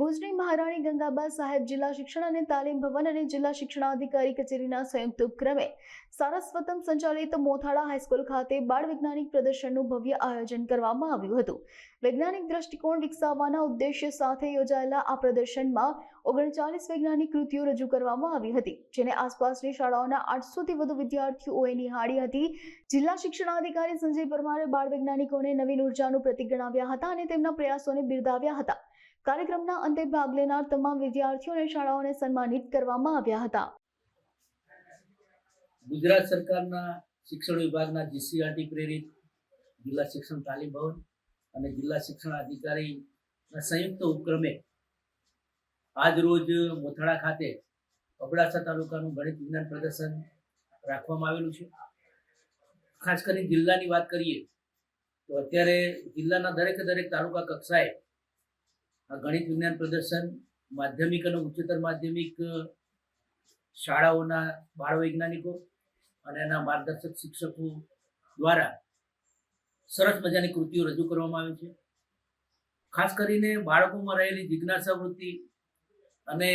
ભુજની મહારાણી ગંગાબા સાહેબ જિલ્લા શિક્ષણ અને તાલીમ ભવન અને જિલ્લા શિક્ષણાધિકારી કચેરીના સંયુક્ત ઉપક્રમે સારસ્વતમ સંચાલિત મોથાળા હાઈસ્કૂલ ખાતે બાળ વૈજ્ઞાનિક પ્રદર્શનનું ભવ્ય આયોજન કરવામાં આવ્યું હતું. વૈજ્ઞાનિક દ્રષ્ટિકોણ વિકસાવવાના ઉદ્દેશ્ય સાથે યોજાયેલા આ પ્રદર્શનમાં ઓગણચાલીસ વૈજ્ઞાનિક કૃતિઓ રજૂ કરવામાં આવી હતી, જેને આસપાસની શાળાઓના આઠસોથી વધુ વિદ્યાર્થીઓએ નિહાળી હતી. જિલ્લા શિક્ષણાધિકારી સંજય પરમારે બાળ વૈજ્ઞાનિકોને નવીન ઉર્જાનું પ્રતિક ગણાવ્યા હતા અને તેમના પ્રયાસોને બિરદાવ્યા હતા. કાર્યક્રમના અંતે ભાગ લેનાર તમામ વિદ્યાર્થીઓ અને શાળાઓને સન્માનિત કરવામાં આવ્યા હતા. ગુજરાત સરકારના શિક્ષણ વિભાગના જીસીઆરટી પ્રેરિત જિલ્લા શિક્ષણ તાલીમ ભવન અને જિલ્લા શિક્ષણ અધિકારીના સંયુક્ત ઉપક્રમે આજ રોજ મોથાળા ખાતે અબડાસા તાલુકાનું ગણિત વિજ્ઞાન પ્રદર્શન રાખવામાં આવેલું છે. ખાસ કરીને જિલ્લાની વાત કરીએ તો અત્યારે જિલ્લાના દરેકે દરેક તાલુકા કક્ષાએ ગણિત વિજ્ઞાન પ્રદર્શન, માધ્યમિક અને ઉચ્ચતર માધ્યમિક શાળાઓના બાળ વૈજ્ઞાનિકો અને એના માર્ગદર્શક શિક્ષકો દ્વારા સરસ મજાની કૃતિઓ રજૂ કરવામાં આવી છે. ખાસ કરીને બાળકોમાં રહેલી જિજ્ઞાસા વૃત્તિ અને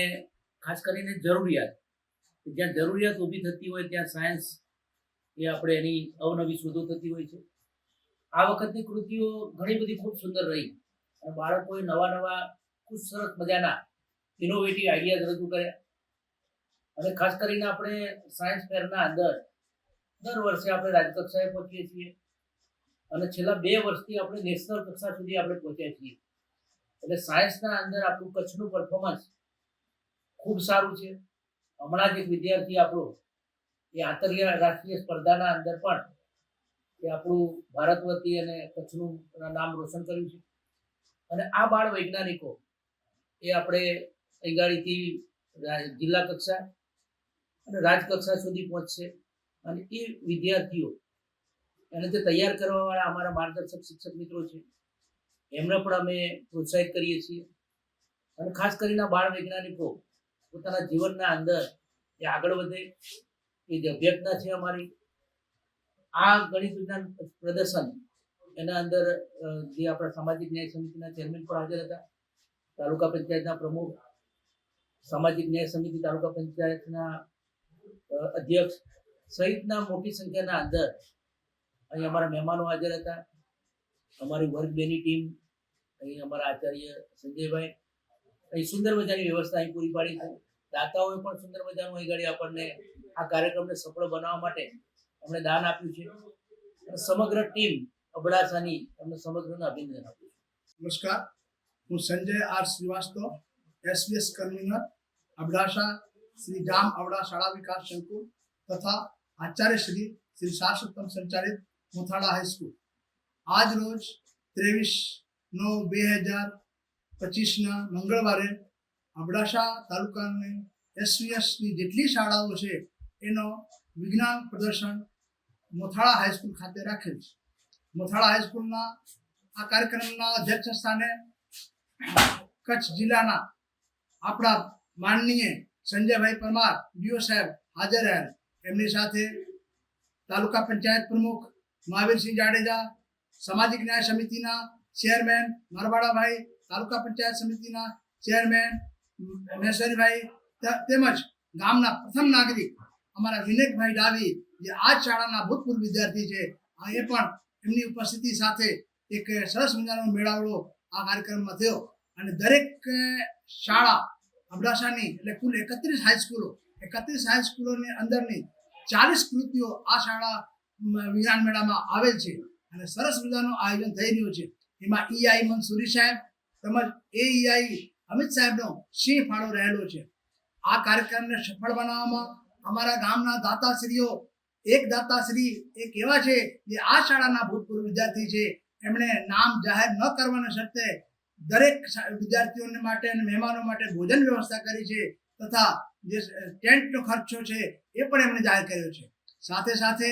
ખાસ કરીને જરૂરિયાત જ્યાં જરૂરિયાત ઊભી થતી હોય ત્યાં સાયન્સ એ આપણે એની અવનવી શોધો થતી હોય છે. આ વખતની કૃતિઓ ઘણી બધી ખૂબ સુંદર રહી. અને બાળકોએ નવા નવા ખૂબ સરસ મજાના ઇનોવેટિવ આઈડિયાઝ રજૂ કર્યા. અને ખાસ કરીને આપણે સાયન્સ ફેરના અંદર દર વર્ષે આપણે રાજ્યકક્ષાએ પહોંચીએ છીએ. અને છેલ્લા બે વર્ષથી આપણે નેશનલ કક્ષા સુધી આપણે પહોંચ્યા છીએ. એટલે સાયન્સના અંદર આપણું કચ્છનું પરફોર્મન્સ ખૂબ સારું છે. હમણાં જ એક વિદ્યાર્થી આપણો એ આંતરરાષ્ટ્રીય સ્પર્ધાના અંદર પણ એ આપણું ભારત વતી અને કચ્છનું નામ રોશન કર્યું છે. અને આ બાળ વૈજ્ઞાનિકો એ આપણે અહીંગાડીથી જિલ્લા કક્ષા અને રાજકક્ષા સુધી પહોંચશે. અને એ વિદ્યાર્થીઓ એને તે તૈયાર કરવાવાળા અમારા માર્ગદર્શક શિક્ષક મિત્રો છે, એમને પણ અમે પ્રોત્સાહિત કરીએ છીએ. અને ખાસ કરીને બાળ વૈજ્ઞાનિકો પોતાના જીવનના અંદર એ આગળ વધે, એ જે અભ્યર્થના છે અમારી, આ ગણિત વિજ્ઞાન પ્રદર્શન એના અંદર જે આપણા સામાજિક ન્યાય સમિતિના ચેરમેન પણ હાજર હતા, તાલુકા પંચાયતના પ્રમુખ, સામાજિક ન્યાય સમિતિ તાલુકા પંચાયતના અધ્યક્ષ સહિતના મોટી સંખ્યાના અંદર અહીં અમારા મહેમાનો હાજર હતા. અમારી વર્ગ બેની ટીમ, અહીં અમારા આચાર્ય સંજયભાઈ, અહીં સુંદર મજાની વ્યવસ્થા અહીં પૂરી પાડી છે. દાતાઓએ પણ સુંદર મજાનું અહીં ઘડી આપણને આ કાર્યક્રમને સફળ બનાવવા માટે અમને દાન આપ્યું છે. સમગ્ર ટીમ અબડાસાની તમને સમગ્રને અભિનંદન આપું છું. નમસ્કાર. હું Sanjay R Shrivastava, SVS convener, Abdasa Shri ગામ અબડા શાળા વિકાસ સંકુલ તથા આચાર્ય શ્રી શ્રી શાશ્વતમ સંચાલિત મોથાળા હાઈસ્કૂલ આજ રોજ ત્રેવીસ નવ બે હજાર પચીસના મંગળવારે અબડાસા તાલુકાની એસવીએસની જેટલી શાળાઓ છે, એનો વિજ્ઞાન પ્રદર્શન મોથાળા હાઈસ્કૂલ ખાતે રાખેલ છે. મોથાળા હાઈસ્કૂલના આ કાર્યક્રમના અધ્યક્ષ સ્થાને કચ્છ જિલ્લાના આપણા માનનીય સંજયભાઈ પરમાર, ડીઓ સાહેબ હાજર રહેલ એમની સાથે તાલુકા પંચાયત પ્રમુખ મહાવીરસિંહ જાડેજા, સામાજિક ન્યાય સમિતિના ચેરમેન નરવાડાભાઈ તાલુકા પંચાયત સમિતિના ચેરમેન મહેશ્વરીભાઈ તેમજ ગામના પ્રથમ નાગરિક અમારા વિનેકભાઈ ડાવી જે આ શાળાના ભૂતપૂર્વ વિદ્યાર્થી છે એ પણ એમની ઉપસ્થિતિ સાથે એક સરસ મજાનો મેળાવડો આ કાર્યક્રમમાં થયો. અને દરેક શાળા અબડાસાની, એટલે કુલ એકત્રીસ હાઈસ્કૂલો એકત્રીસ હાઈસ્કૂલોની અંદરની ચાલીસ કૃતિઓ આ શાળા વિજ્ઞાન મેળામાં આવેલ છે. અને સરસ મજાનું આયોજન થઈ રહ્યું છે. એમાં ઈઆઈ મનસુરી સાહેબ, તેમજ એ ઈઆઈ અમિત સાહેબનો સિંહ ફાળો રહેલો છે. આ કાર્યક્રમને સફળ બનાવવામાં અમારા ગામના દાતાશ્રીઓ એક દાતાશ્રી એક એવા છે જે આ શાળાના ભૂતપૂર્વ વિદ્યાર્થી છે. એમણે નામ જાહેર ન કરવાના શરતે દરેક વિદ્યાર્થીઓને માટે અને મહેમાનો માટે ભોજન વ્યવસ્થા કરી છે તથા જે ટેન્ટનો ખર્ચો છે એ પણ એમણે જાહેર કર્યો છે. સાથે સાથે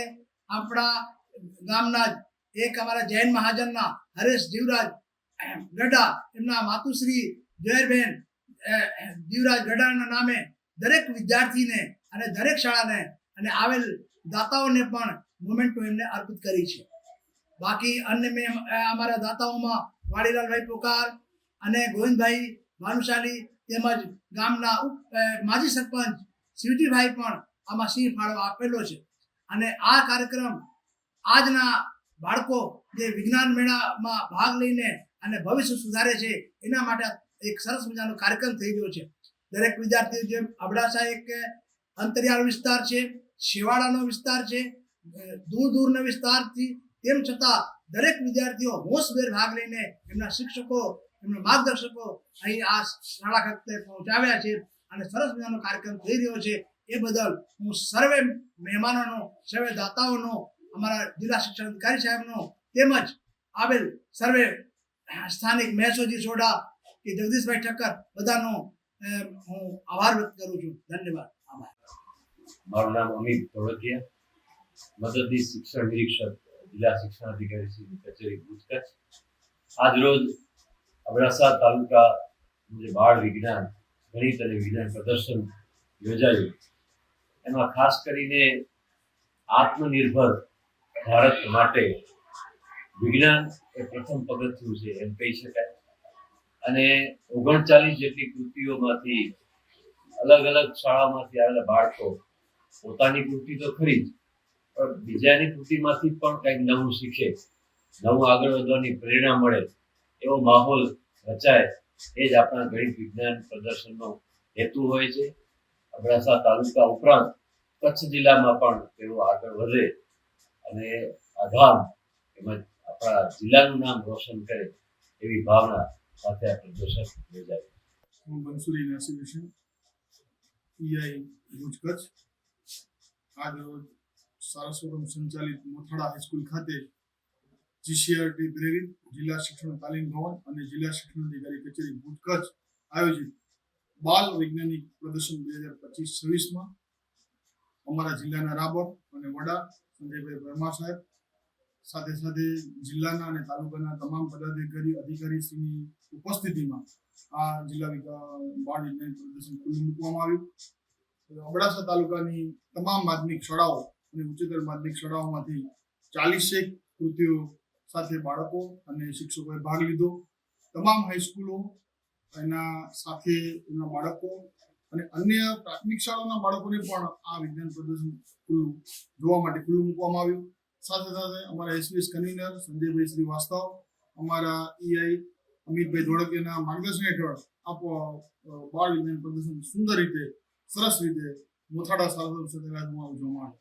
આપણા ગામના એક અમારા જૈન મહાજનના હરેશ જીવરાજ ગઢા, એમના માતુશ્રી જયરબેન જીવરાજ ગઢાના નામે દરેક વિદ્યાર્થીને અને દરેક શાળાને અને આવેલ દાતાઓને પણ મોમેન્ટો એમને અર્પિત કરી છે. બાકી અન્ય મેં અમારા દાતાઓમાં વાડીલાલભાઈ પોકાર અને ગોવિંદભાઈ ભાનુશાલી તેમજ ગામના માજી સરપંચ શિવજીભાઈ પણ આમાં સિંહ ફાળો આપેલો છે. અને આ કાર્યક્રમ આજના બાળકો જે વિજ્ઞાન મેળામાં ભાગ લઈને અને ભવિષ્ય સુધારે છે, એના માટે એક સરસ મજાનો કાર્યક્રમ થઈ રહ્યો છે. દરેક વિદ્યાર્થીઓ જેમ અબડાસા એક અંતરિયાળ વિસ્તાર છે શિવાળાનો વિસ્તાર છે દૂર દૂરના વિસ્તારથી, તેમ છતાં દરેક વિદ્યાર્થીઓ હોશભેર ભાગ લઈને એમના શિક્ષકો, એમના માર્ગદર્શકો અહીં આ શાળા ખાતે પહોંચાવ્યા છે અને સરસ મજાનો કાર્યક્રમ થઈ રહ્યો છે. એ બદલ હું સર્વે મહેમાનોનો, સર્વે દાતાઓનો, અમારા જિલ્લા શિક્ષણ અધિકારી સાહેબનો તેમજ આવેલ સર્વે સ્થાનિક મહેસોજી સોડા કે જગદીશભાઈ ઠક્કર બધાનો હું આભાર વ્યક્ત કરું છું. ધન્યવાદ. આભાર મારું નામ અમિત ધોળકિયા. મદદની શિક્ષણ નિરીક્ષક, જિલ્લા શિક્ષણ અધિકારી શ્રી કચેરી ભુજ કચ્છ આજ રોજ અબડાસા તાલુકા જે બાળ વિજ્ઞાન, ગણિત અને વિજ્ઞાન પ્રદર્શન યોજાયું. એમાં ખાસ કરીને આત્મનિર્ભર ભારત માટે વિજ્ઞાન એ પ્રથમ પગથિયું છે એમ કહી શકાય. અને ઓગણચાલીસ જેટલી કૃતિઓમાંથી અલગ અલગ શાળામાંથી આવેલા બાળકો પોતાની કૃતિ તો ખરી જ, પણ બીજાની કૃતિમાંથી પણ કંઈક નવું શીખે, નવું આગળ વધવાની પ્રેરણા મળે, એવો માહોલ રચાય, એ જ આપણા ગણિત વિજ્ઞાન પ્રદર્શનનો હેતુ હોય છે. અબડાસા તાલુકા ઉપરાંત કચ્છ જિલ્લામાં પણ તેઓ આગળ વધે અને આ ગામ તેમજ આપણા જિલ્લાનું નામ રોશન કરે એવી ભાવના સાથે આ પ્રદર્શન યોજાય. હું બંસુરી એસોસિએશન ઈઆઈ ભુજ કચ્છ. આજ રોજ સારસ્વતમ સંચાલિત મોથાડા હાઈસ્કૂલ ખાતે જીસીઆરટી પ્રેરિત જિલ્લા શિક્ષણ તાલીમ ભવન અને જિલ્લા શિક્ષણ અધિકારી કચેરી ભુજ કચ્છ આયોજિત બાલ વૈજ્ઞાનિક પ્રદર્શન બે હજાર પચીસ છવ્વીસમાં અમારા જિલ્લાના રાબર અને વડા સંજયભાઈ બ્રહ્મા સાહેબ, સાથે સાથે જિલ્લાના અને તાલુકાના તમામ પદાધિકારી, અધિકારીશ્રીની ઉપસ્થિતિમાં આ જિલ્લા બાળ વિજ્ઞાન પ્રદર્શન ખુલ્લું મૂકવામાં આવ્યું. અબડાસા તાલુકાની તમામ માધ્યમિક શાળાઓ અને ઉચ્ચતર માધ્યમિક શાળાઓમાંથી ચાલીસેક કૃતિઓ સાથે બાળકો અને શિક્ષકોએ ભાગ લીધો. તમામ હાઈસ્કૂલો એના સાથે એના બાળકો અને અન્ય પ્રાથમિક શાળાઓના બાળકોને પણ આ વિજ્ઞાન પ્રદર્શન ખુલ્લું જોવા માટે ખુલ્લું મૂકવામાં આવ્યું. સાથે સાથે અમારા એસપીએસ કન્વીનર સંજયભાઈ શ્રીવાસ્તવ, અમારા ઈઆઈ અમિતભાઈ ધોળકેના માર્ગદર્શન હેઠળ આ બાળ વિજ્ઞાન પ્રદર્શન સુંદર રીતે સરસ રીતે. મોથાડા સારસ્વત સત્યરાજમાં ઉજવવામાં આવે